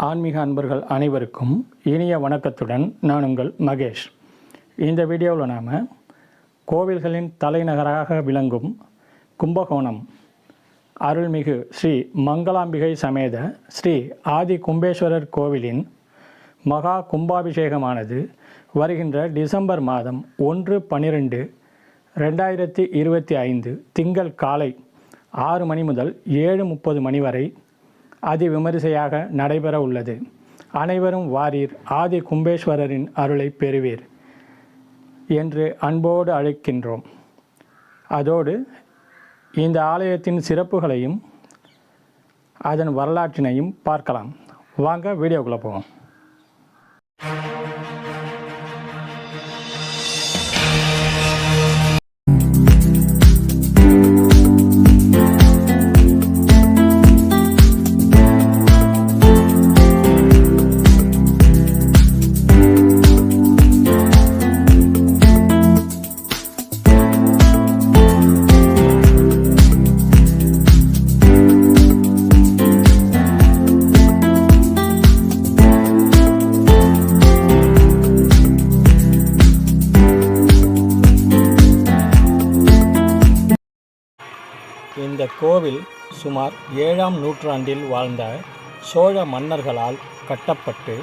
ஆன்மீக அன்பர்கள் அனைவருக்கும் இனிய வணக்கத்துடன் நான் உங்கள் மகேஷ். இந்த வீடியோவில் நாம் கோவில்களின் தலைநகராக விளங்கும் கும்பகோணம் அருள்மிகு ஸ்ரீ மங்களாம்பிகை சமேத ஸ்ரீ ஆதி கும்பேஸ்வரர் கோவிலின் மகா கும்பாபிஷேகமானது வருகின்ற டிசம்பர் மாதம் ஒன்று பன்னிரெண்டு ரெண்டாயிரத்தி இருபத்தி ஐந்து திங்கள் காலை ஆறு மணி முதல் ஏழு முப்பது மணி வரை அதி விமரிசையாக நடைபெற உள்ளது. அனைவரும் வாரீர் ஆதி கும்பேஸ்வரரின் அருளை பெறுவீர் என்று அன்போடு அழைக்கின்றோம். அதோடு இந்த ஆலயத்தின் சிறப்புகளையும் அதன் வரலாற்றினையும் பார்க்கலாம். வாங்க வீடியோக்குள்ளே போவோம். இந்த கோவில் சுமார் ஏழாம் நூற்றாண்டில் வாழ்ந்த சோழ மன்னர்களால் கட்டப்பட்டு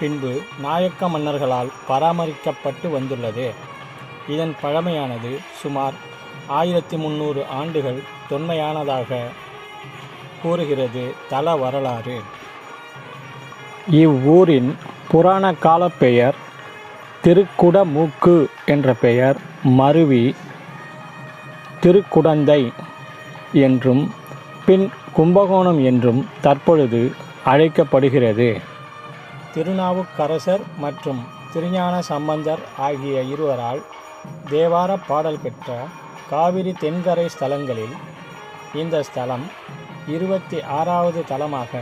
பின்பு நாயக்க மன்னர்களால் பராமரிக்கப்பட்டு வந்துள்ளது. இதன் பழமையானது சுமார் ஆயிரத்தி முந்நூறு ஆண்டுகள் தொன்மையானதாக கூறுகிறது தல வரலாறு. இவ்வூரின் புராண கால பெயர் திருக்குடமூக்கு என்ற பெயர் மருவி திருக்குடந்தை. என்றும் பின் கும்பகோணம் என்றும் தற்பொழுது அழைக்கப்படுகிறது. திருநாவுக்கரசர் மற்றும் திருஞான சம்பந்தர் ஆகிய இருவரால் தேவார பாடல் பெற்ற காவிரி தென்கரை ஸ்தலங்களில் இந்த ஸ்தலம் இருபத்தி ஆறாவது தலமாக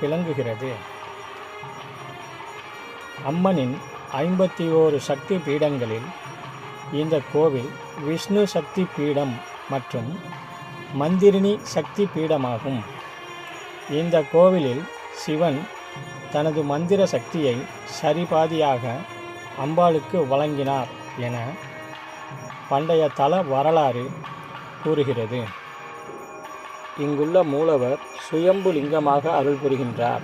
விளங்குகிறது. அம்மனின் ஐம்பத்தி ஓரு சக்தி பீடங்களில் இந்த கோவில் விஷ்ணு சக்தி பீடம் மற்றும் மந்திரினி சக்தி பீடமாகும். இந்த கோவிலில் சிவன் தனது மந்திர சக்தியை சரிபாதியாக அம்பாளுக்கு வழங்கினார் என பண்டைய தல வரலாறு கூறுகிறது. இங்குள்ள மூலவர் சுயம்பு லிங்கமாக அருள் புரிகின்றார்.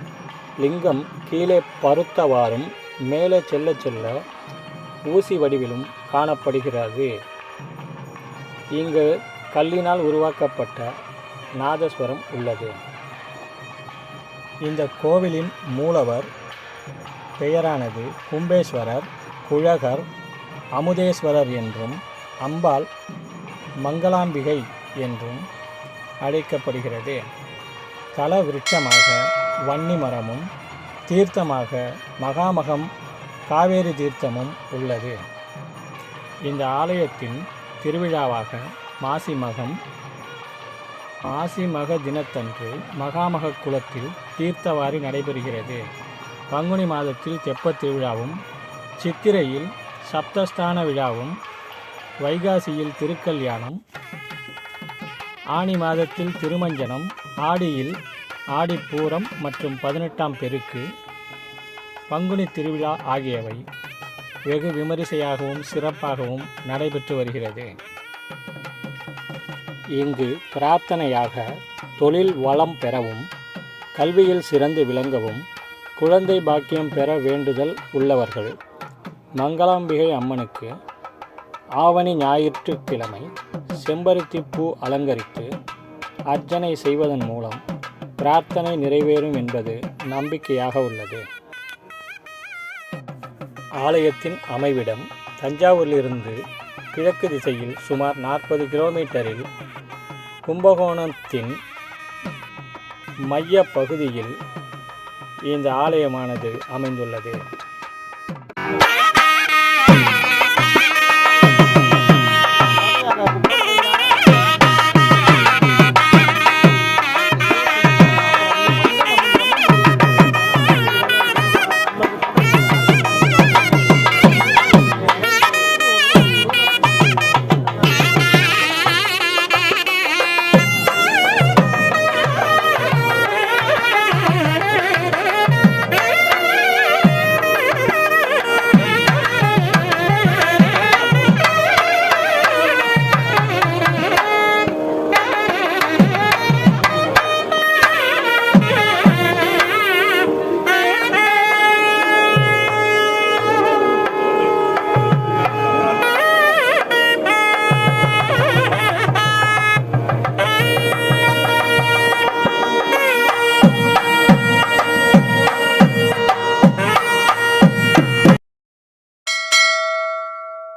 லிங்கம் கீழே பருத்தவாறும் மேலே செல்ல செல்ல ஊசி வடிவிலும் காணப்படுகிறது. இங்கு கல்லினால் உருவாக்கப்பட்ட நாதஸ்வரம் உள்ளது. இந்த கோவிலின் மூலவர் பெயரானது கும்பேஸ்வரர் குழகர் அமுதேஸ்வரர் என்றும் அம்பாள் மங்களாம்பிகை என்றும் அழைக்கப்படுகிறது. தல விருட்சமாக வன்னி மரமும் தீர்த்தமாக மகாமகம் காவேரி தீர்த்தமும் உள்ளது. இந்த ஆலயத்தின் திருவிழாவாக மாசி மகம் மாசி மக தினத்தன்று மகாமக குளத்தில் தீர்த்தவாரி நடைபெறுகிறது. பங்குனி மாதத்தில் தெப்பத் திருவிழாவும் சித்திரையில் சப்தஸ்தான விழாவும் வைகாசியில் திருக்கல்யாணம் ஆனி மாதத்தில் திருமஞ்சனம் ஆடியில் ஆடிப்பூரம் மற்றும் பதினெட்டாம் பெருக்கு பங்குனி திருவிழா ஆகியவை வெகு விமரிசையாகவும் சிறப்பாகவும் நடைபெற்று வருகிறது. இங்கு பிரார்த்தனையாக தொழில் வளம் பெறவும் கல்வியில் சிறந்து விளங்கவும் குழந்தை பாக்கியம் பெற வேண்டுதல் உள்ளவர்கள். மங்களாம்பிகை அம்மனுக்கு ஆவணி ஞாயிற்றுக்கிழமை செம்பருத்தி பூ அலங்கரித்து அர்ச்சனை செய்வதன் மூலம் பிரார்த்தனை நிறைவேறும் என்பது நம்பிக்கையாக உள்ளது. ஆலயத்தின் அமைவிடம் தஞ்சாவூரிலிருந்து கிழக்கு திசையில் சுமார் நாற்பது கிலோமீட்டரில் கும்பகோணத்தின் மைய பகுதியில் இந்த ஆலயமானது அமைந்துள்ளது.